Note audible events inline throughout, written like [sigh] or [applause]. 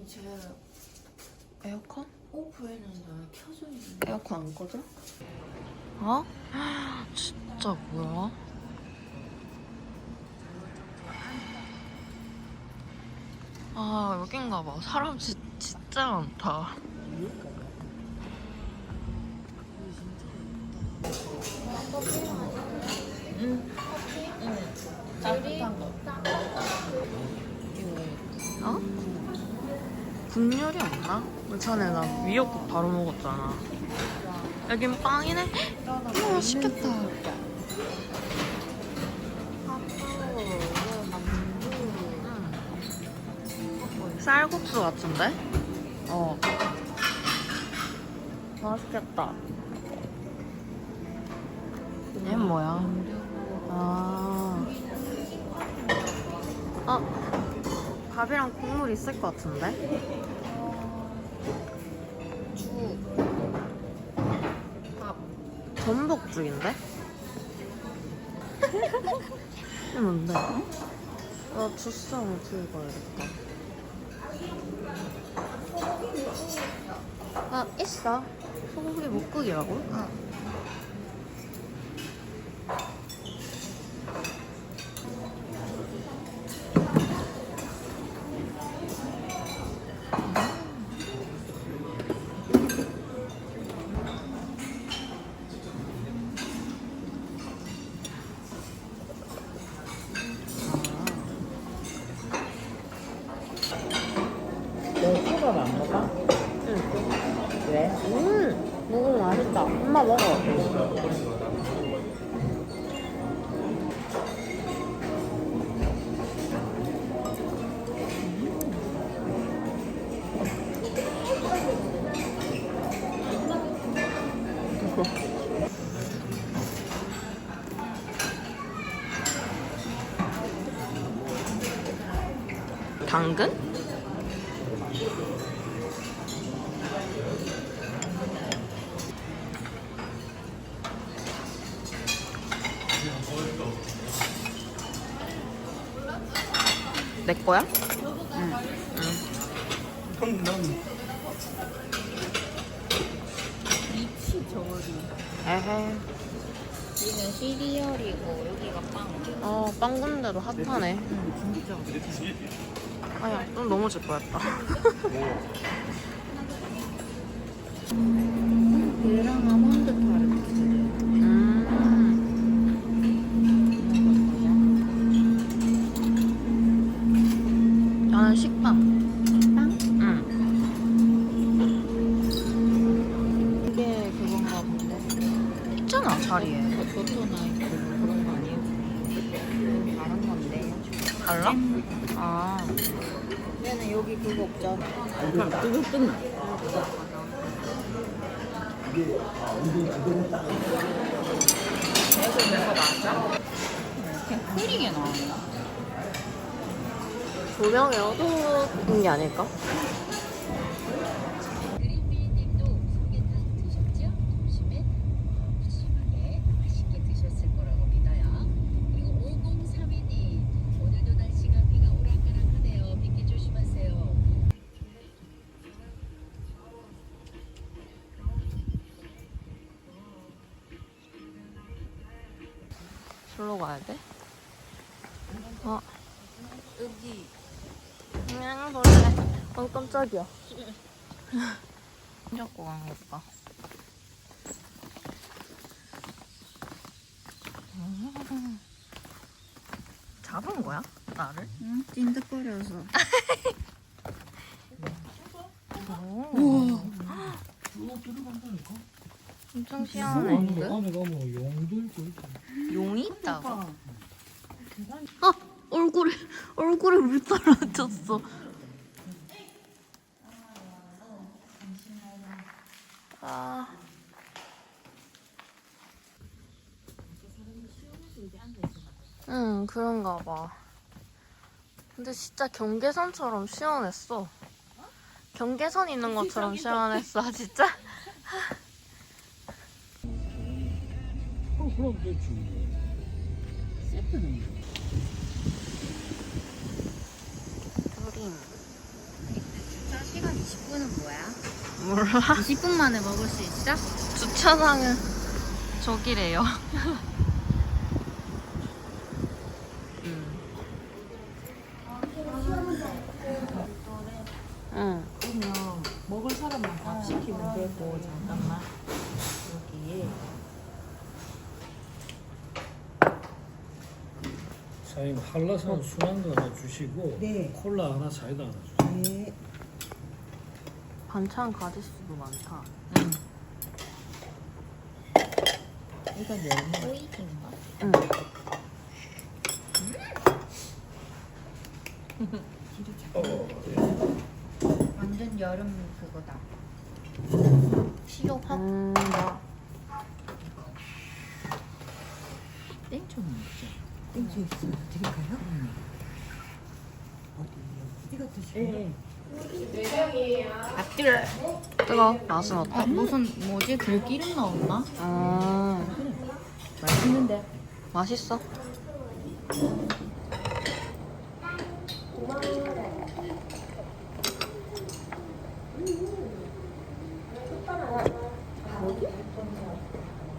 아니 제 에어컨? 오프했는데 켜져 있는데 에어컨 안 꺼져? 어? [gasps] 진짜 뭐야? 아 여긴가 봐 사람 지, 진짜 많다 따뜻한 거 어? 분열이 없나? 전에 나 미역국 바로 먹었잖아 여긴 빵이네? 음, 맛있겠다 음. 쌀국수 같은데? 어 맛있겠다 얘 뭐야? 아 밥이랑 국물 있을 것 같은데? 전복죽인데? [laughs] 이게 뭔데? 나 주스 한번 들고야겠다. 아, 있어. 소고기 묵국이라고? 응. 당근? 내 거야? 위치 저리 에헤. 여기는 시리얼이고 여기가 빵 어, 빵 군데도 핫하네. 응 진짜 아야, 좀 넘어질 뻔했다. 얘랑 아몬드 타르트 음. 나는 식빵. 빵? 응. 이게 그건가 본데 있잖아, 자리에. 버터 나이프 그런 거 아니에요? 음, 다른 건데 달라? 아. 얘는 여기 그거 없잖아 뜨겁든 계속 내거 맞아? 그냥 흐리게 나오네 조명이 어두운 게 아닐까? 절로 가야 돼? 어, 여기 그냥 볼래. 어, 깜짝이야. [laughs] 잡고 봐. 음. 잡은 거야? 나를? 응? 찐득거려서 [laughs] 우와. [gasps] 엄청 시원해. 용들도 있고 용이 있다고? 아! 얼굴에, 얼굴에 물 떨어졌어. 아. 응, 그런가 봐. 근데 진짜 경계선처럼 시원했어. 경계선 있는 것처럼 시원했어, 아, 진짜? 어, 그럼 됐지 세트는 그림. 20분은 뭐야? 몰라. 20분 만에 먹을 수 있어? 주차장은 저기래요. 음. 응. 그러면 먹을 사람만 밥 시키면 되고 잠깐만 여기 사장님 한라산 순한도 하나 주시고 네. 콜라 하나 사이다 하나 주세요. 네. 반찬 가짓수도 많다. 응. 이건 열무 오이인가? 응. 완전 여름 그거다. 식욕 확 음. 땡초는 있지. 땡초 있어요. 드릴까요? 어디? 어디가 드시고? 앞들. 뜨거. 맛은 어때? 아 무슨 뭐지 들기름 넣었나? 음. 맛있는데. 맛있어.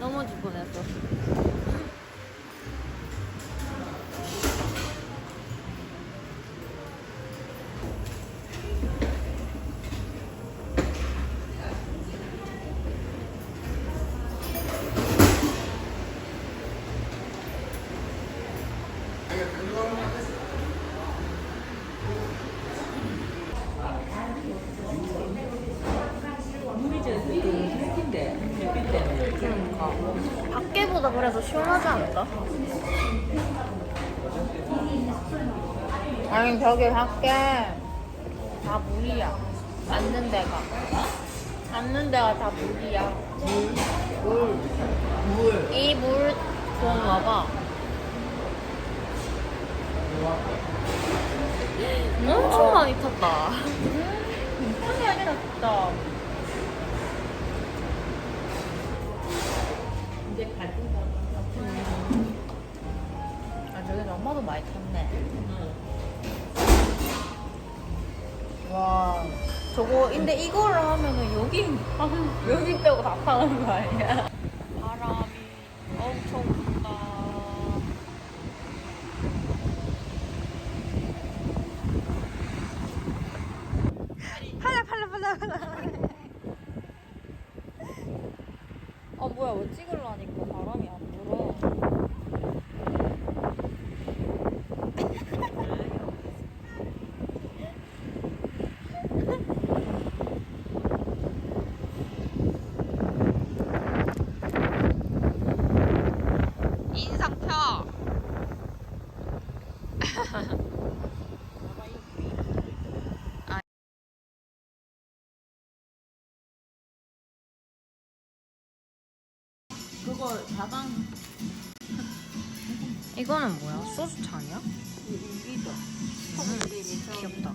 넘어질 뻔했어. 밖에보다 그래도 시원하지 않을까? 아니 저기 밖에 다 물이야. 앉는 데가. 앉는 데가 다 물이야. 물. 물. 이물 좋은가 봐. 엄청 많이 탔다. 편이 아니라 진짜. 아 저기 엄마도 많이 탔네. 와 저거 근데 이거를 하면은 여기 여기 빼고 다 타는 거 아니야? 바람이 엄청 분다. 팔라 팔라 팔라 팔라. 아 뭐야 왜 찍으려니까 바람이 안 불어. 인상 펴. [laughs] 자방 이거는 뭐야? 소주 잔이야? 이기죠. 음, 귀엽다.